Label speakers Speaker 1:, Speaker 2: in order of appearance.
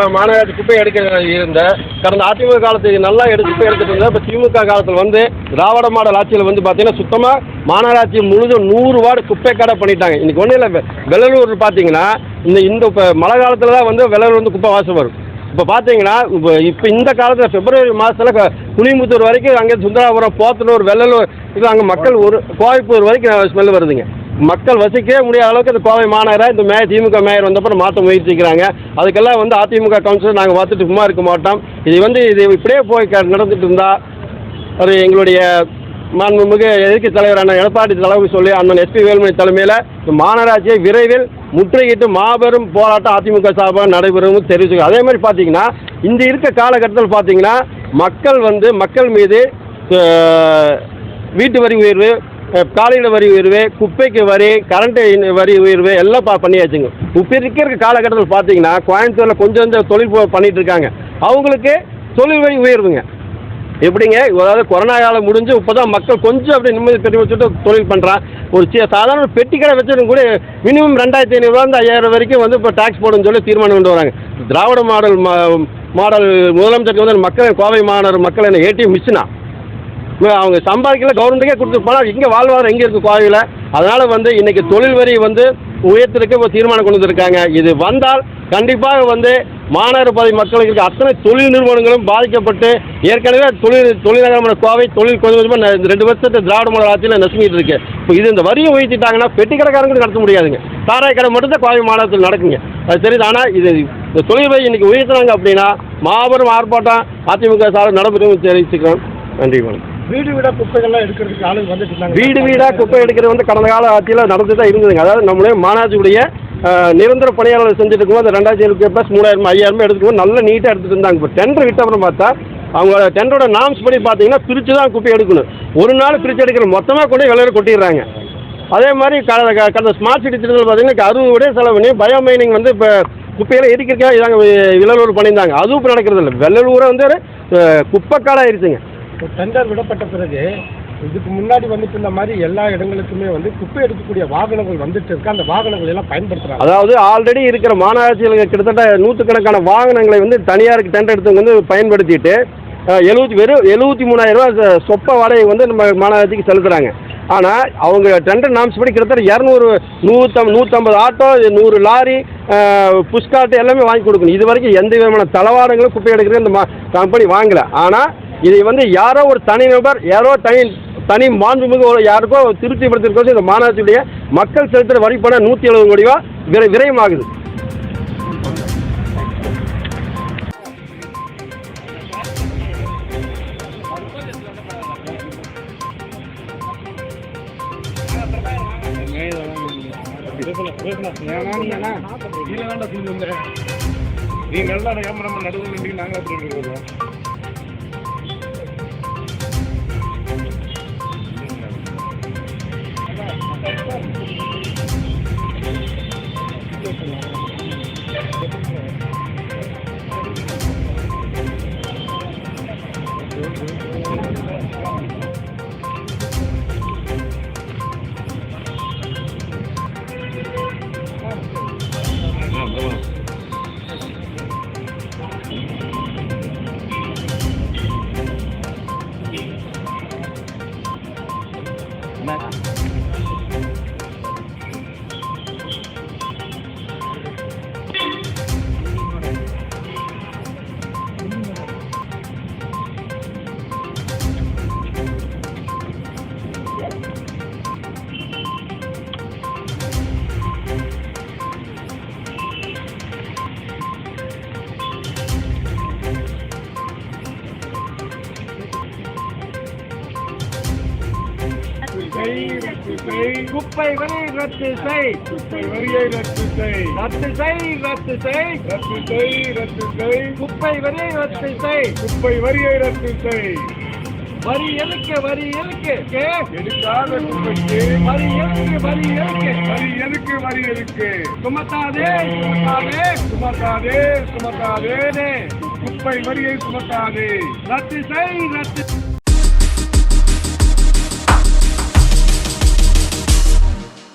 Speaker 1: மா- மாநகராட்சி குப்பை எடுக்க இருந்த கடந்த அதிமுக காலத்துக்கு நல்லா எடுத்து குப்பை எடுத்துட்டு இருந்தேன் இப்போ திமுக காலத்தில் வந்து திராவிட மாடல் ஆட்சியில் வந்து பார்த்தீங்கன்னா சுத்தமாக மாநகராட்சி முழுதும் நூறு வார்டு குப்பை கடை பண்ணிட்டாங்க. இன்னைக்கு ஒன்றும் இல்லை வெள்ளலூர் பார்த்தீங்கன்னா இந்த இந்த இப்போ மழை காலத்தில் தான் வந்து வெள்ளலூர் வந்து குப்பை வாசம் வரும். இப்போ பார்த்தீங்கன்னா இப்போ இப்போ இந்த காலத்தில் பிப்ரவரி மாதத்தில் குனிமுத்தூர் வரைக்கும் அங்கே சுந்தராபுரம் போத்தனூர் வெள்ளலூர் இது அங்கே மக்கள் ஒரு கோவைப்பூர் வரைக்கும் ஸ்மெல் வருதுங்க. மக்கள் வசிக்கவே முடியாத அளவுக்கு இந்த கோவை மாநகராக இந்த மே திமுக மேயர் வந்தப்பறம் மாற்ற முயற்சிக்கிறாங்க. அதுக்கெல்லாம் வந்து அதிமுக கவுன்சிலர் நாங்கள் பார்த்துட்டு சும்மா இருக்க மாட்டோம். இது வந்து இது இப்படியே போய் நடந்துட்டு இருந்தா அது எங்களுடைய மாண்புமிகு எதிர்க்கட்சி தலைவரான எடப்பாடி தலைவர் சொல்லி அண்ணன் எஸ்பி வேலுமணி தலைமையில் இந்த மாநகராட்சியை விரைவில் முற்றுகையிட்டு மாபெரும் போராட்டம் அதிமுக சார்பாக நடைபெறும் தெரிவிச்சு அதே மாதிரி பார்த்தீங்கன்னா இந்த இருக்க காலகட்டத்தில் பார்த்தீங்கன்னா மக்கள் வந்து மக்கள் மீது வீட்டு வரி உயர்வு காலையில் வரி உயர்வு குப்பைக்கு வரி கரண்ட்டு வரி உயர்வு எல்லாம் பா பண்ணியாச்சுங்க. இப்போ இருக்கிற காலகட்டத்தில் பார்த்தீங்கன்னா கோயம்புத்தூரில் கொஞ்சம் கொஞ்சம் தொழில் போ- இருக்காங்க அவங்களுக்கு தொழில் வரி உயர்வுங்க. எப்படிங்க? அதாவது கொரோனா காலம் முடிஞ்சு இப்போ தான் மக்கள் கொஞ்சம் அப்படி நிம்மதி பெரிய வச்சுட்டு தொழில் பண்ணுறான் ஒரு சி சாதாரண பெட்டி கடை வச்சதும் கூட மினிமம் ரெண்டாயிரத்தி ஐநூறுரூவா ஐயாயிரம் வரைக்கும் வந்து இப்போ டேக்ஸ் போடுன்னு சொல்லி தீர்மானம் கொண்டு வராங்க. திராவிட மாடல் மா- மாடல் முதலமைச்சருக்கு வந்து மக்கள் கோவை மாநகர் மக்கள் என்ன ஏடிஎம் மிஷினா? அவங்க சம்பாதிக்கல கவர்மெண்ட்டுக்கே கொடுத்து போனால் இங்கே வாழ்வாதாரம் எங்கே இருக்குது கோவையில்? அதனால் வந்து இன்றைக்கி தொழில் வரி வந்து உயர்த்திருக்க தீர்மானம் கொண்டு வந்திருக்காங்க. இது வந்தால் கண்டிப்பாக வந்து மாநகர பகுதி மக்களுக்கு இருக்க அத்தனை தொழில் நிறுவனங்களும் பாதிக்கப்பட்டு ஏற்கனவே தொழில் தொழிலகமான கோவை தொழில் கொஞ்சம் கொஞ்சமாக ரெண்டு வருஷத்து திராவிட மாடல் ஆட்சியில் நசுங்கிட்டு இருக்கு. இப்போ இது இந்த வரியை உயர்த்திட்டாங்கன்னா பெட்டி கடைக்காரங்களுக்கு நடத்த முடியாதுங்க. சாராய கடை மட்டும் தான் கோவை மாநகரத்தில் நடக்குங்க. அது தெரியுது ஆனால் இது இந்த தொழில் வரி இன்னைக்கு உயர்த்தினாங்க அப்படின்னா மாபெரும் ஆர்ப்பாட்டம் அதிமுக சார் நடைபெறும் தெரிவிச்சுக்கிறோம். நன்றி மேடம்
Speaker 2: வீடு வீடா குப்பைகள்லாம் எடுக்கிறதுக்கு ஆளுங்க வந்துட்டு இருந்தாங்க.
Speaker 1: வீடு வீடாக குப்பை எடுக்கிறது வந்து கடந்த கால ஆட்சியில் நடந்து தான் இருந்ததுங்க. அதாவது நம்மளுடைய மாநகராட்சியுடைய நிரந்தர பணியாளர் செஞ்சுட்டு இருக்கும்போது ரெண்டாயிரத்தி எழுபத்தி ப்ளஸ் மூணாயிரம் ஐயாயிரம் எடுத்துக்கும் நல்ல நீட்டாக எடுத்துட்டு இருந்தாங்க. இப்போ டெண்டர் விட்ட அப்புறம் பார்த்தா அவங்க டெண்டரோட நாம்ஸ் படி பார்த்தீங்கன்னா பிரித்து தான் குப்பை எடுக்கணும். ஒரு நாள் பிரித்து எடுக்கிற மொத்தமாக கொண்டு போய் வெளியில் கொட்டிடுறாங்க. அதே மாதிரி கடந்த ஸ்மார்ட் சிட்டி திட்டத்தில் பார்த்தீங்கன்னா அறுபது விட செலவு பண்ணி பயோ மைனிங் வந்து இப்போ குப்பையெல்லாம் எரிக்கிறதுக்காக இதாங்க வி- பண்ணியிருந்தாங்க. அதுவும் இப்போ நடக்கிறது இல்லை. வெள்ளலூரை வந்து குப்பைக்காடாக ஆயிடுச்சுங்க.
Speaker 2: டெண்டர் விடப்பட்ட பிறகு இதுக்கு முன்னாடி வந்துட்டு இருந்த மாதிரி எல்லா இடங்களுக்குமே வந்து குப்பை எடுக்கக்கூடிய வாகனங்கள் வந்துட்டு இருக்கு. அந்த வாகனங்கள் எல்லாம் பயன்படுத்துறாங்க.
Speaker 1: அதாவது ஆல்ரெடி இருக்கிற மாநகராட்சியில் கிட்டத்தட்ட நூற்றுக்கணக்கான வாகனங்களை வந்து தனியாருக்கு டெண்டர் எடுத்து வந்து பயன்படுத்திட்டு எழுபத்தி வெறும் எழுபத்தி மூணாயிரம் ரூபா சொப்ப வாடகை வந்து நம்ம மாநகராட்சிக்கு செலுத்துகிறாங்க ஆனால் அவங்க டெண்டர் நாம்ஸ் படி கிட்டத்தட்ட இரநூறு நூற்றம் நூற்றம்பது ஆட்டோ நூறு லாரி புஷ்காட்டு எல்லாமே வாங்கி கொடுக்கணும். இது வரைக்கும் எந்த விதமான தளவாடங்களும் குப்பை எடுக்கிறது இந்த கம்பெனி வாங்கலை. ஆனால் இதை வந்து யாரோ ஒரு தனிநபர் யாரோ தனி தனி மாண்புமிகு ஒரு யாருக்கோ திருப்திப்படுத்திருக்கோம் இந்த மாநகராட்சியுடைய மக்கள் செலுத்துகிற வரி பணம் நூற்றி எழுபது கோடி ரூபா விரை விரயமாகுது
Speaker 2: நீ நல்லா நம்ம நடுவில் நாங்கள் அப்படி
Speaker 3: குப்பை வரி ரத்து செய்
Speaker 2: குப்பை வரியை ரத்து செய்
Speaker 3: ரத்து செய் ரத்து செய்
Speaker 2: ரத்து செய் ரத்து செய்
Speaker 3: குப்பை வரியை ரத்து செய்
Speaker 2: குப்பை வரியை ரத்து செய்
Speaker 3: வரி எதுக்கு வரி எதுக்கு
Speaker 2: எடுக்காத குப்பைக்கு
Speaker 3: வரி எதுக்கு வரி எதுக்கு
Speaker 2: வரி எதுக்கு வரி எதுக்கு
Speaker 3: சுமத்தாதே சுமத்தாதே
Speaker 2: சுமத்தாதே சுமத்தாதே குப்பை வரியை சுமத்தாதே
Speaker 3: ரத்து செய் ரத்து